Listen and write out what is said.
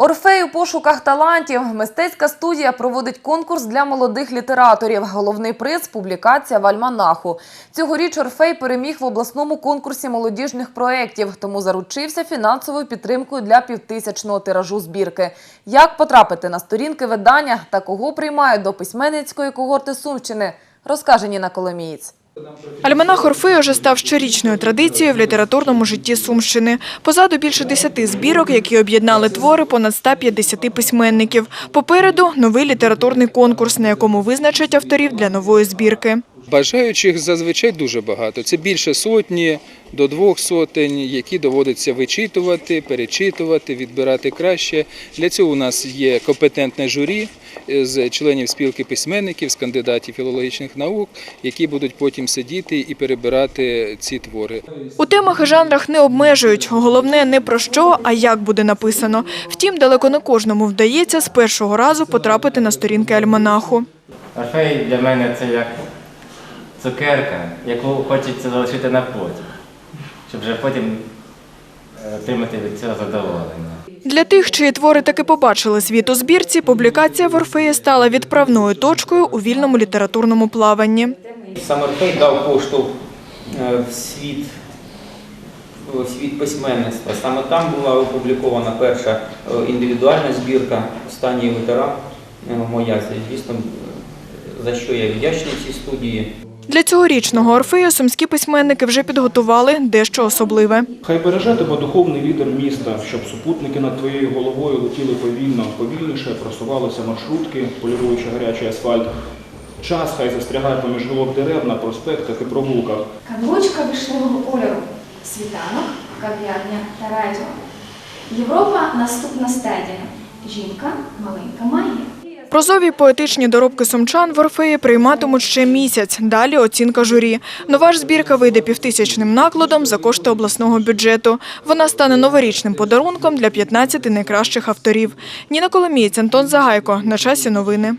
Орфей у пошуках талантів. Мистецька студія проводить конкурс для молодих літераторів. Головний приз публікація в альманаху. Цьогоріч Орфей переміг в обласному конкурсі молодіжних проєктів, тому заручився фінансовою підтримкою для півтисячного тиражу збірки. Як потрапити на сторінки видання та кого приймають до письменницької когорти Сумщини, розкаже Ніна Коломієць. Альманах Орфей уже став щорічною традицією в літературному житті Сумщини. Позаду більше десяти збірок, які об'єднали твори понад 150 письменників. Попереду новий літературний конкурс, на якому визначать авторів для нової збірки. Бажаючих зазвичай дуже багато. Це більше сотні до двох сотень, які доводиться вичитувати, перечитувати, відбирати краще. Для цього у нас є компетентне журі з членів спілки письменників, з кандидатів філологічних наук, які будуть потім сидіти і перебирати ці твори. У темах і жанрах не обмежують. Головне не про що, а як буде написано. Втім, далеко не кожному вдається з першого разу потрапити на сторінки альманаху. Орфей для мене це як цукерка, яку хочеться залишити на потім, щоб вже потім е, отримати від цього задоволення. Для тих, чиї твори таки побачили світ у збірці, публікація в Орфеї стала відправною точкою у вільному літературному плаванні. Саме Орфей дав поштовх е, в світ, в світ письменництва. Саме там була опублікована перша е, індивідуальна збірка «Останній ветеран» моя. Звісно, за що я вдячний цій студії. Для цьогорічного Орфею сумські письменники вже підготували дещо особливе. Хай береже тебе духовний лідер міста, щоб супутники над твоєю головою летіли повільно, повільніше, просувалися маршрутки, поліруючи гарячий асфальт. Час хай застрягає поміж голок дерев на проспектах і провулках. Каблучка вишневого кольору, світанок, кав'ярня та радіо. Європа наступна стадія. Жінка маленька магія. Прозові поетичні доробки сумчан в Орфеї прийматимуть ще місяць. Далі оцінка журі. Нова ж збірка вийде півтисячним накладом за кошти обласного бюджету. Вона стане новорічним подарунком для 15 найкращих авторів. Ніна Коломієць, Антон Загайко. На часі новини.